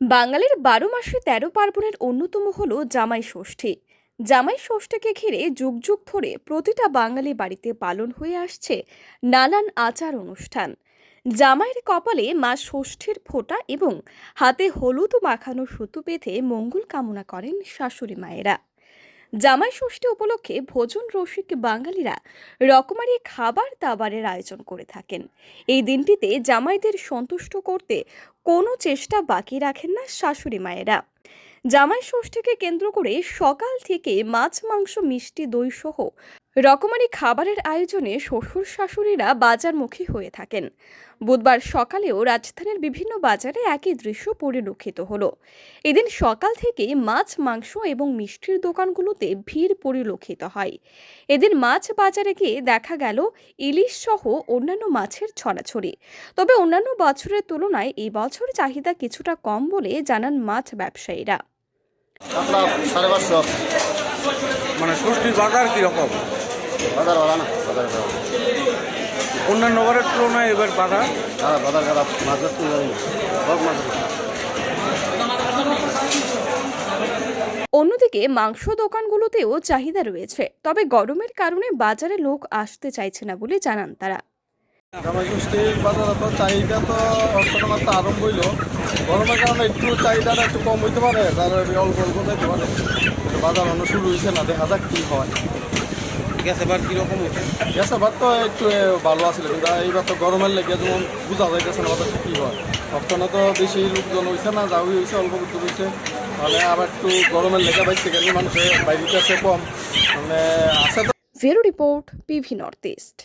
বাঙালির বারো মাসে তেরো পার্বণের অন্যতম হল জামাই ষষ্ঠী। জামাই ষষ্ঠীকে ঘিরে যুগ যুগ ধরে প্রতিটা বাঙালি বাড়িতে পালন হয়ে আসছে নানান আচার অনুষ্ঠান। জামাইয়ের কপালে মা ষষ্ঠীর ফোঁটা এবং হাতে হলুদ মাখানো সুতো বেঁধে মঙ্গল কামনা করেন শাশুড়ি মায়েরা। জামাই ষষ্ঠী উপলক্ষে ভোজন রসিক বাঙালিরা রকমারি খাবার দাবারের আয়োজন করে থাকেন। এই দিনটিতে জামাইদের সন্তুষ্ট করতে কোনো চেষ্টা বাকি রাখেন না শাশুড়ি মায়েরা। জামাই ষষ্ঠীকে কেন্দ্র করে সকাল থেকে মাছ, মাংস, মিষ্টি দই সহ রকমারি খাবারের আয়োজনে শ্বশুর শাশুড়িরা বাজারমুখী হয়ে থাকেন। বুধবার সকালেও রাজধানীর বিভিন্ন বাজারে একই দৃশ্য পরিলক্ষিত হলো। এদিন সকাল থেকে মাছ মাংস এবং মিষ্টির দোকানগুলোতে ভিড় পরিলক্ষিত হয়। এদিন মাছ বাজারে গিয়ে দেখা গেল ইলিশ সহ অন্যান্য মাছের ছড়াছড়ি। তবে অন্যান্য বছরের তুলনায় এই বছর চাহিদা কিছুটা কম বলে জানান মাছ ব্যবসায়ীরা। মানে ষষ্ঠীর বাজার কীরকম? বাজার না বাজার অন্যান্য বারের তুলনায় এবার বাজার খারাপ বাজার খারাপ মাছ ধরতে যাই না সব মাছ অন্যদিকে মাংস দোকানগুলোতেও চাহিদা রয়েছে তবে গরমের কারণে বাজারে লোক আসতে চাইছে না বলে জানান তারা। বাজারে তো চাহিদা তো অর্থনামার তো আরম্ভ হইল গরমের কারণে একটু চাহিদাটা একটু কম হইতে পারে তার অল্প অল্প যাইতে পারে বাজার অন্য শুরু হয়েছে না দেখা যাক কী হয়। গ্যাস এবার কীরকম হচ্ছে? গ্যাস তো একটু ভালো আছিল কিন্তু এইবার তো গরমের লেগে যেমন বোঝা যাইতেছে না কী হয়। অর্থনা তো বেশি লোকজন হয়েছে না যাওই হয়েছে অল্প কিছু হয়েছে তাহলে আবার একটু গরমের লেগে বাইতে গেলে মানুষের বাইরে কম। মানে আছে তো ভেরো রিপোর্ট পিভি নর্থ ইস্ট।